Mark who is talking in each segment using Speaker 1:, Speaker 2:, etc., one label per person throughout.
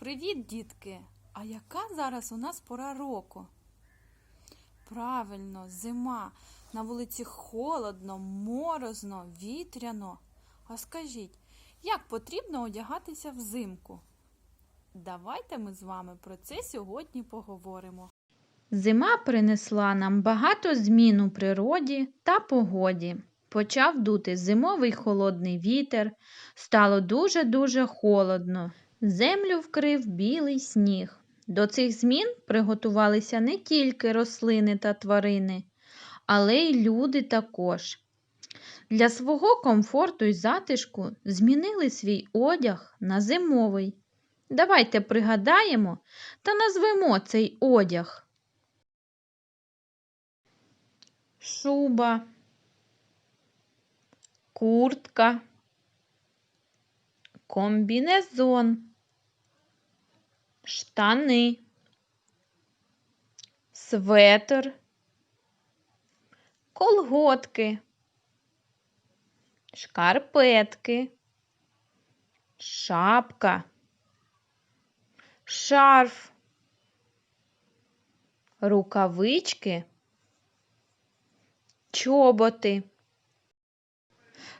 Speaker 1: Привіт, дітки! А яка зараз у нас пора року? Правильно, зима. На вулиці холодно, морозно, вітряно. А скажіть, як потрібно одягатися взимку? Давайте ми з вами про це сьогодні поговоримо.
Speaker 2: Зима принесла нам багато змін у природі та погоді. Почав дути зимовий холодний вітер, стало дуже-дуже холодно. Землю вкрив білий сніг. До цих змін приготувалися не тільки рослини та тварини, але й люди також. Для свого комфорту й затишку змінили свій одяг на зимовий. Давайте пригадаємо та назвемо цей одяг. шуба, куртка, комбінезон, штани, светр, колготки, шкарпетки, шапка, шарф, рукавички чоботи.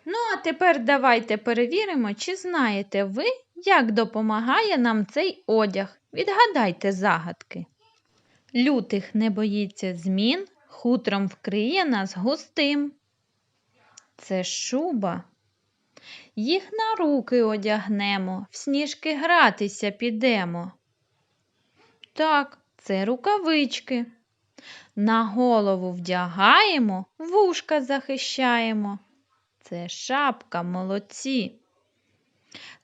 Speaker 2: Ну, а тепер давайте перевіримо, чи знаєте ви, як допомагає нам цей одяг. Відгадайте загадки. Лютих не боїться змін, хутром вкриє нас густим. Це шуба. Їх на руки одягнемо, в сніжки гратися підемо. Так, це рукавички. На голову вдягаємо, вушка захищаємо. Це шапка молодці.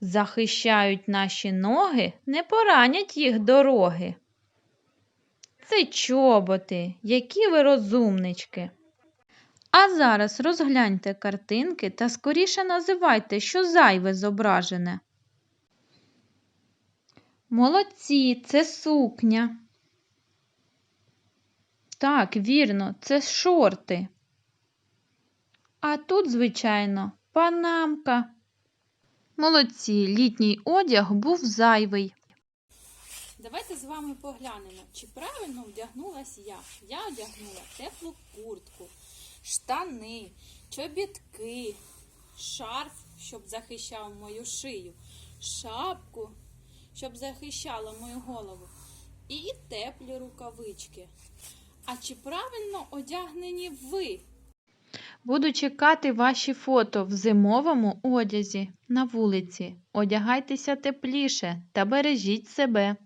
Speaker 2: Захищають наші ноги, не поранять їх дороги. Це чоботи, які ви розумнички. А зараз розгляньте картинки та скоріше називайте, що зайве зображене. Молодці, це сукня. Так, вірно, це шорти. А тут, звичайно, панамка. Молодці, літній одяг був зайвий.
Speaker 1: Давайте з вами поглянемо, чи правильно вдягнулась я. Я одягнула теплу куртку, штани, чобітки, шарф, щоб захищав мою шию, шапку, щоб захищала мою голову, і теплі рукавички. А чи правильно одягнені ви?
Speaker 2: Буду чекати ваші фото в зимовому одязі на вулиці. Одягайтеся тепліше та бережіть себе.